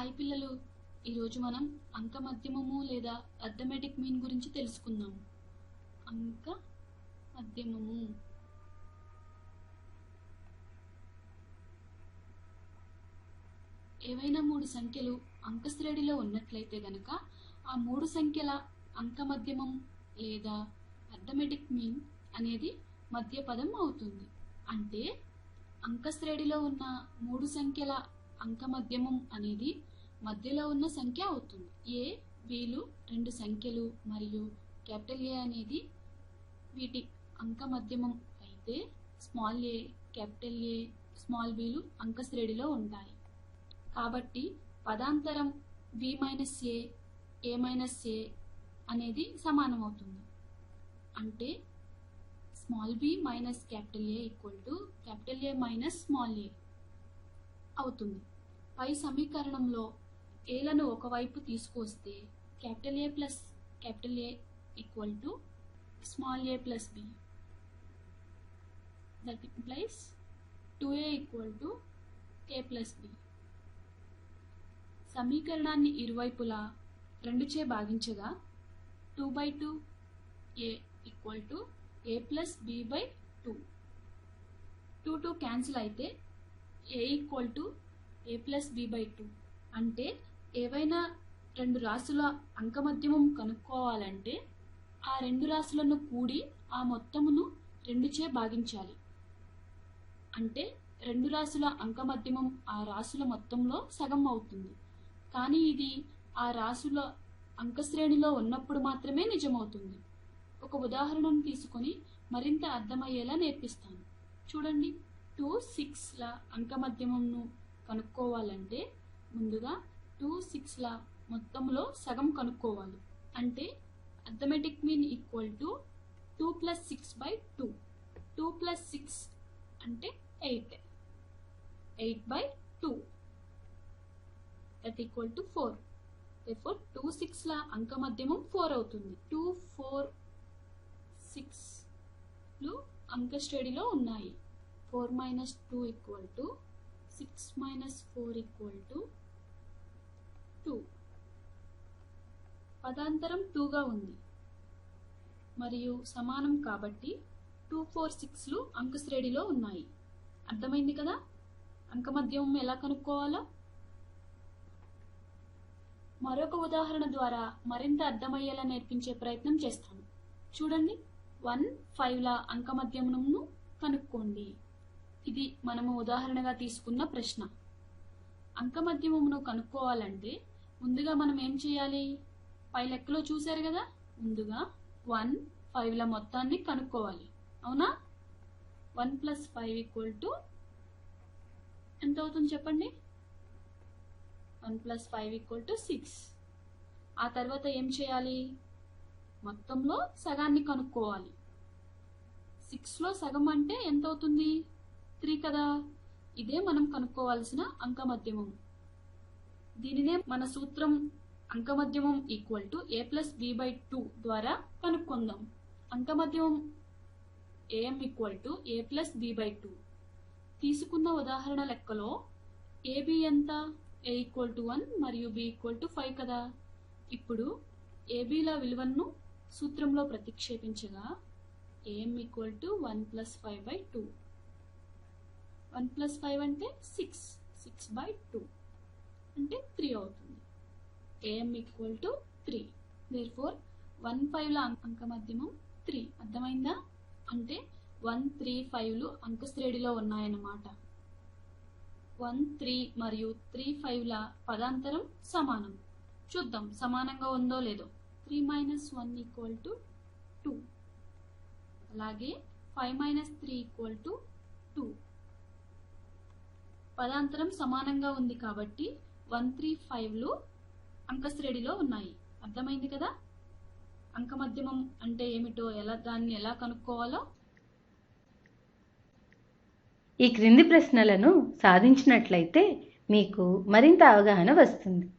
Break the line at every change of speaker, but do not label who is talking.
Hi పిల్లలు ఈరోజు మనం అంక మధ్యమము లేదా అర్థమెటిక్ మీన్ గురించి తెలుసుకుందాం. అంక మధ్యమము. ఏవైనా మూడు సంఖ్యలు అంక శ్రేణిలో ఉన్నట్లయితే గనక ఆ మూడు సంఖ్యల అంక మధ్యమం లేదా అర్థమెటిక్ మీన్ అనేది మధ్య పదం అవుతుంది. అంటే అంక శ్రేణిలో ఉన్న మూడు సంఖ్యల అంక మధ్యమం అనేది మధ్యలో ఉన్న సంఖ్య అవుతుంది. ఏ వీలు రెండు సంఖ్యలు మరియు క్యాపిటల్ ఏ అనేది వీటి అంక మధ్యమం అయితే small a capital A small బీలు అంక శ్రేణిలో ఉంటాయి. కాబట్టి పదాంతరం వి minus A A minus A అనేది సమానం అవుతుంది అంటే small b minus capital A equal to capital A minus small a అవుతుంది. పై సమీకరణంలో ఏలను ఒకవైపు తీసుకొస్తే capital A plus capital A equal to small a plus b that implies two A equal to a plus b సమీకరణాన్ని ఇరువైపులా రెండు చే భాగించగా two by two A equal to a plus b by two two two cancel అయితే A equal to a plus b by two అంటే ఏవైనా రెండు రాసుల అంకమధ్యమం కనుక్కోవాలంటే ఆ రెండు రాసులను కూడి ఆ మొత్తమును రెండుచే భాగించాలి. అంటే రెండు రాసుల అంకమధ్యమం ఆ రాసుల మొత్తంలో సగం అవుతుంది. కానీ ఇది ఆ రాసుల అంకశ్రేణిలో ఉన్నప్పుడు మాత్రమే నిజమవుతుంది. ఒక ఉదాహరణను తీసుకొని మరింత అర్థమయ్యేలా నేర్పిస్తాను. చూడండి టూ సిక్స్ల అంకమధ్యమంను కనుక్కోవాలంటే ముందుగా టూ సిక్స్ల మొత్తంలో సగం కనుక్కోవాలి. అంటే arithmetic mean equal to two plus six by two two plus six అంటే eight eight by two that equal to four four two సిక్స్ల అంక మధ్యమం ఫోర్ అవుతుంది. టూ ఫోర్ సిక్స్లు అంక శ్రేణిలో ఉన్నాయి. Four minus two equal to six minus four equal to two పదాంతరం టూగా ఉంది. మరియు సమానం కాబట్టి టూ ఫోర్ సిక్స్లు అంక శ్రేణిలో ఉన్నాయి. అర్థమైంది కదా? అంకమద్యం ఎలా కనుక్కోవాలో? మరొక ఉదాహరణ ద్వారా మరింత అర్థమయ్యేలా నేర్పించే ప్రయత్నం చేస్తాను. చూడండి. వన్ ఫైవ్ల అంకమద్యమును కనుక్కోండి. ఇది మనము ఉదాహరణగా తీసుకున్న ప్రశ్న. అంకమధ్యమమును కనుక్కోవాలంటే ముందుగా మనం ఏం చేయాలి? పై లెక్కలో చూశారు కదా? ముందుగా వన్ ఫైవ్ల మొత్తాన్ని కనుక్కోవాలి. అవునా? One plus five equal to ఎంత అవుతుంది చెప్పండి? One plus five equal to six. ఆ తర్వాత ఏం చేయాలి? మొత్తంలో సగాన్ని కనుక్కోవాలి. సిక్స్లో సగం అంటే ఎంత అవుతుంది? త్రీ కదా? ఇదే మనం కనుక్కోవాల్సిన అంకమధ్యమం. దీనినే మన సూత్రం అంకమధ్యమం equal to a plus b by two ద్వారా కనుక్కుందాం. అంకమధ్యమం AM equal to a plus b by two తీసుకున్న ఉదాహరణ లెక్కలో ఏబి ఎంత? ఏ ఈక్వల్ టు వన్ మరియు బి ఈక్వల్ టు ఫైవ్ కదా? ఇప్పుడు ఏబీల విలువను సూత్రంలో ప్రతిక్షేపించగా AM equal to one plus five by two one plus five అంటే సిక్స్. సిక్స్ బై టూ అంటే త్రీ అవుతుంది. AM equal to three. Therefore one ఫైవ్ల అంక మధ్యమం త్రీ. అర్థమైందా? అంటే వన్ త్రీ ఫైవ్లు అంక శ్రేణిలో ఉన్నాయన్నమాట. వన్ త్రీ మరియు త్రీ ఫైవ్ల పదాంతరం సమానం. చూద్దాం సమానంగా ఉందో లేదో. Three minus one equal to two. అలాగే five minus three equal to two. పదాంతరం సమానంగా ఉంది కాబట్టి వన్ త్రీ ఫైవ్లు అంకశ్రేణిలో ఉన్నాయి. అర్థమైంది కదా? అంక మధ్యమం అంటే ఏమిటో ఎలా దాన్ని ఎలా కనుక్కోవాలో?
ఈ క్రింది ప్రశ్నలను సాధించినట్లయితే మీకు మరింత అవగాహన వస్తుంది.